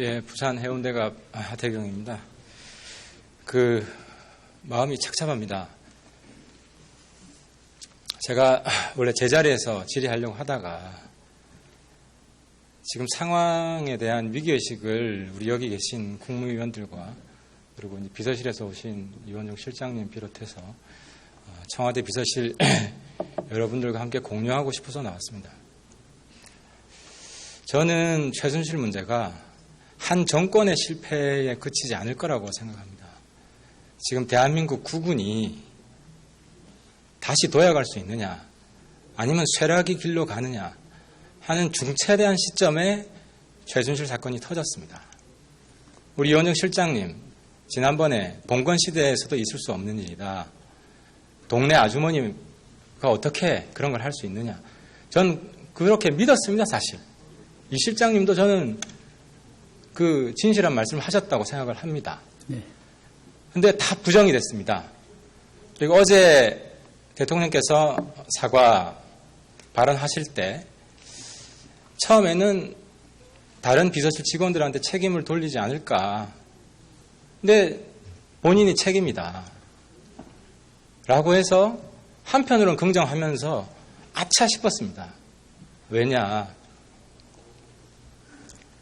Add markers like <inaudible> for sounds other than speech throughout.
예, 부산 해운대갑 하태경입니다. 그 마음이 착잡합니다. 제가 원래 제자리에서 질의하려고 하다가 지금 상황에 대한 위기의식을 우리 여기 계신 국무위원들과 그리고 비서실에서 오신 이원종 실장님 비롯해서 어, 청와대 비서실 <clears throat> 여러분들과 함께 공유하고 싶어서 나왔습니다. 저는 최순실 문제가 한 정권의 실패에 그치지 않을 거라고 생각합니다. 지금 대한민국 국군이 다시 도약할 수 있느냐, 아니면 쇠락의 길로 가느냐 하는 중차대한 시점에 최순실 사건이 터졌습니다. 우리 이원정 실장님, 지난번에 봉건 시대에서도 있을 수 없는 일이다. 동네 아주머니가 어떻게 그런 걸 할 수 있느냐. 전 그렇게 믿었습니다, 사실. 이 실장님도 저는 그 진실한 말씀을 하셨다고 생각을 합니다. 네. 근데 다 부정이 됐습니다. 그리고 어제 대통령께서 사과 발언하실 때 처음에는 다른 비서실 직원들한테 책임을 돌리지 않을까. 근데 본인이 책임이다. 라고 해서 한편으로는 긍정하면서 아차 싶었습니다. 왜냐.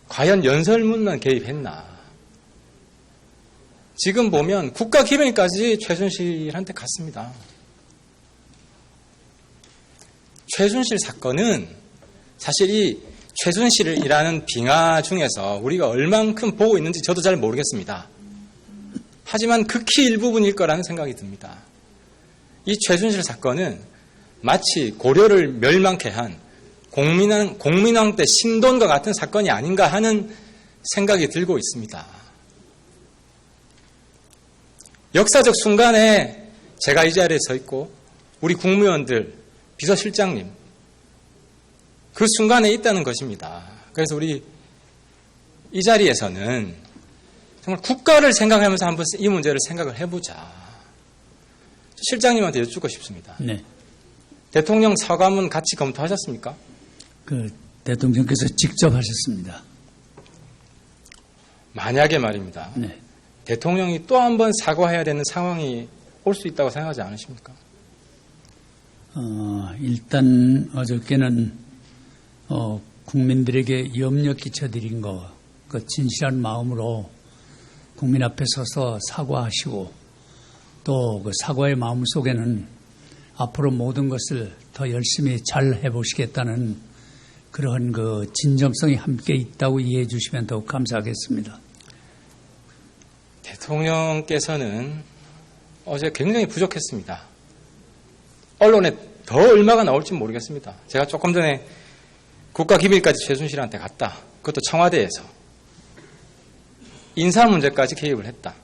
과연 연설문만 개입했나? 지금 보면 국가 기밀까지 최순실한테 갔습니다. 최순실 사건은 사실 이 최순실이라는 빙하 중에서 우리가 얼만큼 보고 있는지 저도 잘 모르겠습니다. 하지만 극히 일부분일 거라는 생각이 듭니다. 이 최순실 사건은 마치 고려를 멸망케 한 공민왕, 공민왕 때 신돈과 같은 사건이 아닌가 하는 생각이 들고 있습니다. 역사적 순간에 제가 이 자리에 서 있고 우리 국무위원들, 비서실장님 그 순간에 있다는 것입니다. 그래서 우리 이 자리에서는 정말 국가를 생각하면서 한번 이 문제를 생각을 해보자. 실장님한테 여쭙고 싶습니다. 네. 대통령 사과문 같이 검토하셨습니까? 그 대통령께서 직접 하셨습니다. 만약에 말입니다. 네. 대통령이 또 한 번 사과해야 되는 상황이 올 수 있다고 생각하지 않으십니까? 어, 일단 어저께는 어, 국민들에게 염려 끼쳐드린 거, 그 진실한 마음으로 국민 앞에 서서 사과하시고 또 그 사과의 마음 속에는 앞으로 모든 것을 더 열심히 잘 해보시겠다는 그러한 그 진정성이 함께 있다고 이해해 주시면 더욱 감사하겠습니다. 대통령께서는 어제 굉장히 부족했습니다. 언론에 더 얼마가 나올지 모르겠습니다. 제가 조금 전에 국가기밀까지 최순실한테 갔다. 그것도 청와대에서. 인사 문제까지 개입을 했다.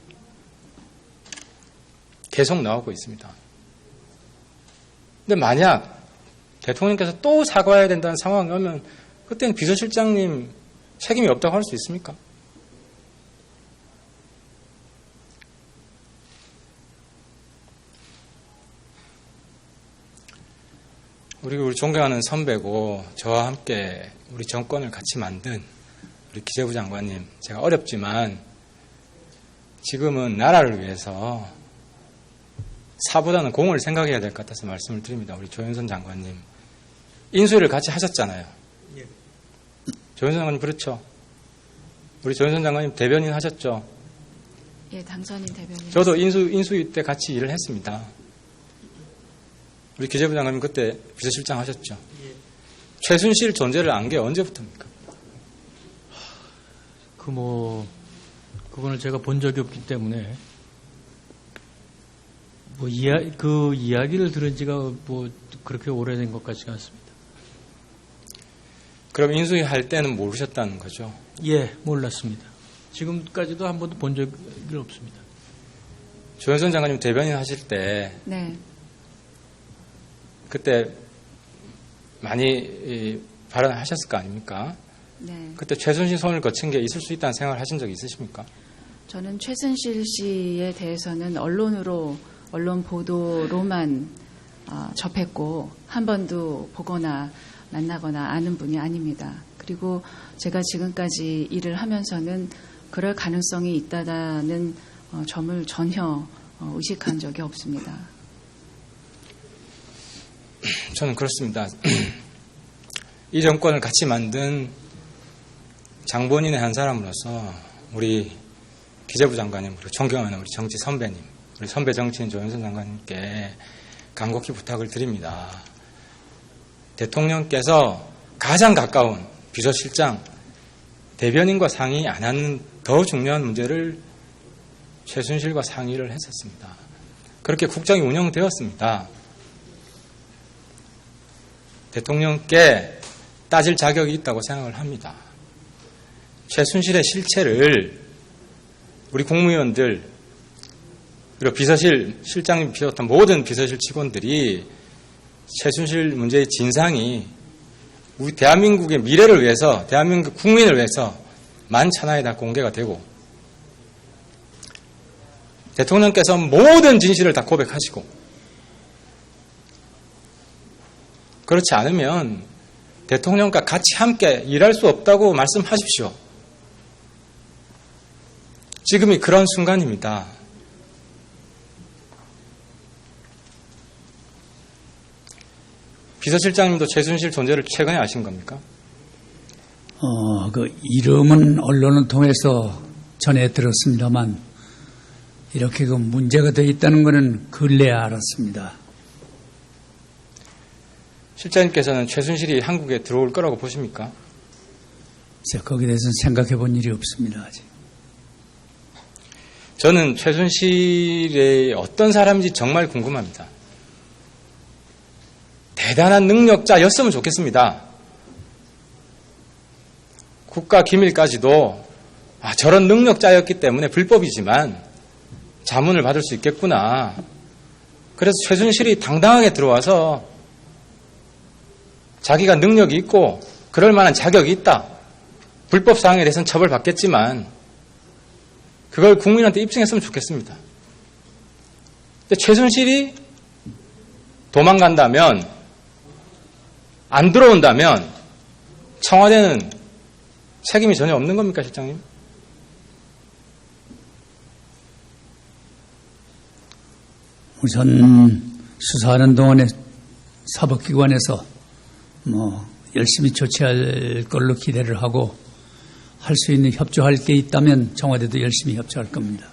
계속 나오고 있습니다. 근데 만약 대통령께서 또 사과해야 된다는 상황이 오면 그때는 비서실장님 책임이 없다고 할 수 있습니까? 우리 우리 존경하는 선배고 저와 함께 우리 정권을 같이 만든 우리 기재부 장관님 제가 어렵지만 지금은 나라를 위해서 사보다는 공을 생각해야 될 것 같아서 말씀을 드립니다. 우리 조현선 장관님 인수위를 같이 하셨잖아요. 조현선 장관님 그렇죠? 우리 조현선 장관님 대변인 하셨죠? 예, 당선인 대변인. 저도 인수 인수위 때 같이 일을 했습니다. 우리 기재부 장관님 그때 비서실장 하셨죠? 최순실 존재를 안 게 언제부터입니까? 그 뭐 그거는 제가 본 적이 없기 때문에 뭐 이야 그 이야기를 들은 지가 뭐 그렇게 오래된 것 같지가 않습니다. 그럼 인수위 할 때는 모르셨다는 거죠? 예, 몰랐습니다. 지금까지도 한 번도 본 적이 없습니다. 조현선 장관님 대변인 하실 때 네. 그때 많이 이, 발언하셨을 거 아닙니까? 네. 그때 최순실 손을 거친 게 있을 수 있다는 생각을 하신 적 있으십니까? 저는 최순실 씨에 대해서는 언론으로 언론 보도로만 어, 접했고 한 번도 보거나 만나거나 아는 분이 아닙니다. 그리고 제가 지금까지 일을 하면서는 그럴 가능성이 있다는 어, 점을 전혀 어, 의식한 적이 없습니다. <clears throat> 저는 그렇습니다. <clears throat> 이 정권을 같이 만든 장본인의 한 사람으로서 우리 기재부 장관님, 그리고 존경하는 우리 정치 선배님, 우리 선배 정치인 조현선 장관님께 간곡히 부탁을 드립니다. 대통령께서 가장 가까운 비서실장, 대변인과 상의 안 하는 더 중요한 문제를 최순실과 상의를 했었습니다. 그렇게 국정이 운영되었습니다. 대통령께 따질 자격이 있다고 생각을 합니다. 최순실의 실체를 우리 국무위원들 그리고 비서실 실장님 비롯한 모든 비서실 직원들이 최순실 문제의 진상이 우리 대한민국의 미래를 위해서 대한민국 국민을 위해서 만천하에 다 공개가 되고 대통령께서 모든 진실을 다 고백하시고 그렇지 않으면 대통령과 같이 함께 일할 수 없다고 말씀하십시오. 지금이 그런 순간입니다. 비서실장님도 최순실 존재를 최근에 아신 겁니까? 어, 그 이름은 언론을 통해서 전해 들었습니다만 이렇게 그 문제가 돼 있다는 것은 근래야 알았습니다. 실장님께서는 최순실이 한국에 들어올 거라고 보십니까? 제가 거기에 대해서는 생각해 본 일이 없습니다. 아직. 저는 최순실이 어떤 사람인지 정말 궁금합니다. 대단한 능력자였으면 좋겠습니다. 국가 기밀까지도 아, 저런 능력자였기 때문에 불법이지만 자문을 받을 수 있겠구나. 그래서 최순실이 당당하게 들어와서 자기가 능력이 있고 그럴 만한 자격이 있다. 불법 사항에 대해서는 처벌받겠지만 그걸 국민한테 입증했으면 좋겠습니다. 근데 최순실이 도망간다면 안 들어온다면 청와대는 책임이 전혀 없는 겁니까, 실장님? 우선 수사하는 동안에 사법기관에서 뭐 열심히 조치할 걸로 기대를 하고 할 수 있는 협조할 게 있다면 청와대도 열심히 협조할 겁니다.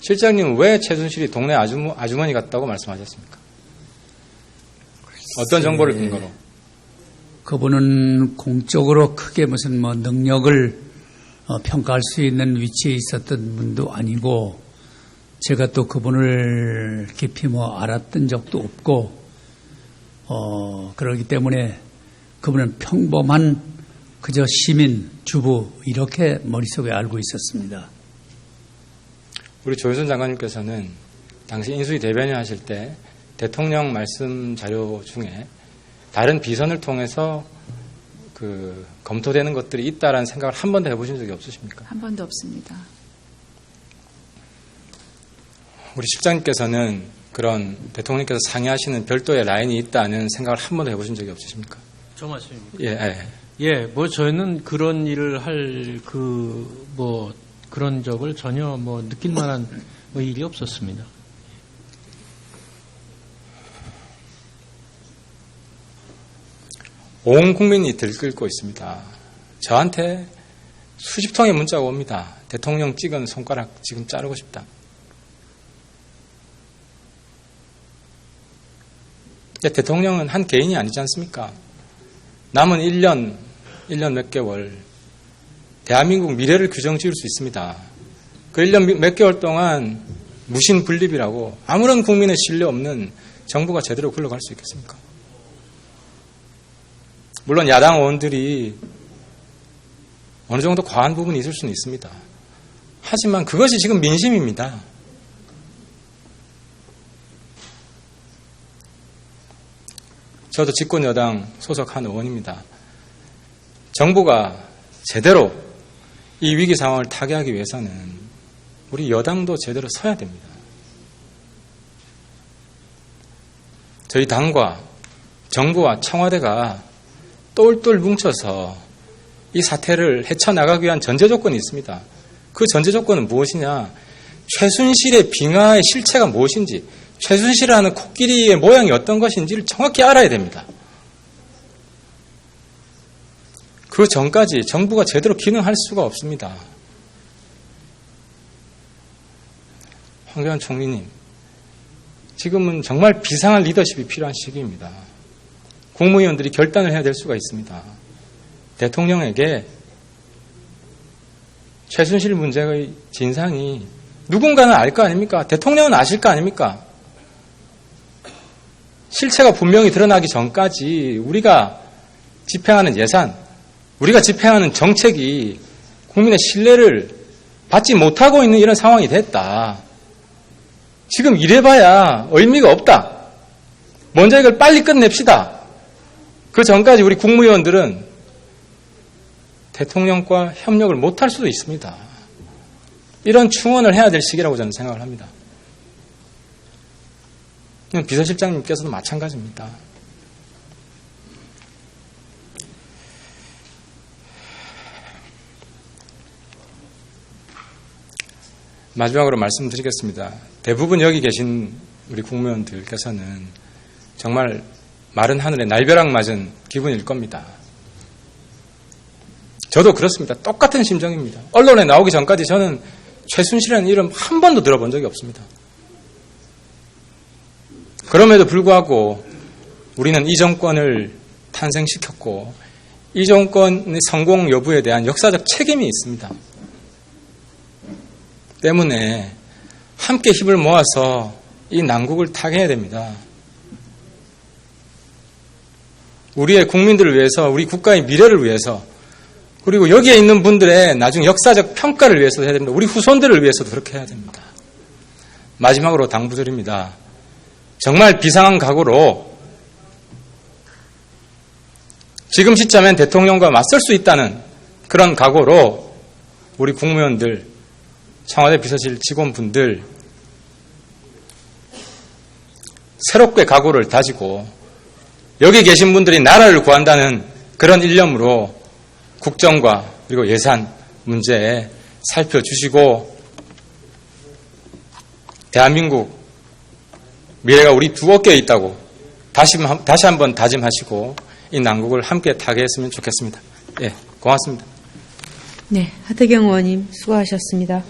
실장님 왜 최순실이 동네 아주머, 아주머니 같다고 말씀하셨습니까? 어떤 정보를 근거로? 그분은 공적으로 크게 무슨 뭐 능력을 어, 평가할 수 있는 위치에 있었던 분도 아니고 제가 또 그분을 깊이 뭐 알았던 적도 없고 어 그러기 때문에 그분은 평범한 그저 시민 주부 이렇게 머릿속에 알고 있었습니다. 우리 조윤선 장관님께서는 당시 인수위 대변인 하실 때 대통령 말씀 자료 중에 다른 비선을 통해서 그 검토되는 것들이 있다라는 생각을 한 번도 해보신 적이 없으십니까? 한 번도 없습니다. 우리 실장님께서는 그런 대통령께서 상의하시는 별도의 라인이 있다는 생각을 한 번도 해보신 적이 없으십니까? 저 말씀입니다. 예, 예. 예, 뭐 저희는 그런 일을 할 그 뭐 그런 적을 전혀 뭐 느낄 만한 뭐 일이 없었습니다. 온 국민이 들끓고 있습니다. 저한테 수십 통의 문자가 옵니다. 대통령 찍은 손가락 지금 자르고 싶다. 대통령은 한 개인이 아니지 않습니까? 남은 1년, 1년 몇 개월, 대한민국 미래를 규정 지을 수 있습니다. 그 1년 몇 개월 동안 무신 분립이라고 아무런 국민의 신뢰 없는 정부가 제대로 굴러갈 수 있겠습니까? 물론 야당 의원들이 어느 정도 과한 부분이 있을 수는 있습니다. 하지만 그것이 지금 민심입니다. 저도 집권 여당 소속한 의원입니다. 정부가 제대로 이 위기 상황을 타개하기 위해서는 우리 여당도 제대로 서야 됩니다. 저희 당과 정부와 청와대가 똘똘 뭉쳐서 이 사태를 헤쳐나가기 위한 전제 조건이 있습니다. 그 전제 조건은 무엇이냐? 최순실의 빙하의 실체가 무엇인지, 최순실이라는 코끼리의 모양이 어떤 것인지를 정확히 알아야 됩니다. 그 전까지 정부가 제대로 기능할 수가 없습니다. 황교안 총리님, 지금은 정말 비상한 리더십이 필요한 시기입니다. 국무위원들이 결단을 해야 될 수가 있습니다. 대통령에게 최순실 문제의 진상이 누군가는 알 거 아닙니까? 대통령은 아실 거 아닙니까? 실체가 분명히 드러나기 전까지 우리가 집행하는 예산, 우리가 집행하는 정책이 국민의 신뢰를 받지 못하고 있는 이런 상황이 됐다. 지금 이래봐야 의미가 없다. 먼저 이걸 빨리 끝냅시다. 그 전까지 우리 국무위원들은 대통령과 협력을 못할 수도 있습니다. 이런 충원을 해야 될 시기라고 저는 생각을 합니다. 비서실장님께서도 마찬가지입니다. 마지막으로 말씀드리겠습니다. 대부분 여기 계신 우리 국무위원들께서는 정말 마른 하늘에 날벼락 맞은 기분일 겁니다. 저도 그렇습니다. 똑같은 심정입니다. 언론에 나오기 전까지 저는 최순실이라는 이름 한 번도 들어본 적이 없습니다. 그럼에도 불구하고 우리는 이 정권을 탄생시켰고 이 정권의 성공 여부에 대한 역사적 책임이 있습니다. 때문에 함께 힘을 모아서 이 난국을 타개해야 됩니다. 우리의 국민들을 위해서, 우리 국가의 미래를 위해서, 그리고 여기에 있는 분들의 나중 역사적 평가를 위해서도 해야 됩니다. 우리 후손들을 위해서도 그렇게 해야 됩니다. 마지막으로 당부드립니다. 정말 비상한 각오로 지금 시점엔 대통령과 맞설 수 있다는 그런 각오로 우리 국무위원들, 청와대 비서실 직원분들 새롭게 각오를 다지고 여기 계신 분들이 나라를 구한다는 그런 일념으로 국정과 그리고 예산 문제에 살펴주시고 대한민국 미래가 우리 두 어깨에 있다고 다시, 한- 다시 한번 다짐하시고 이 난국을 함께 타개했으면 좋겠습니다. 예, 고맙습니다. 네, 하태경 의원님 수고하셨습니다.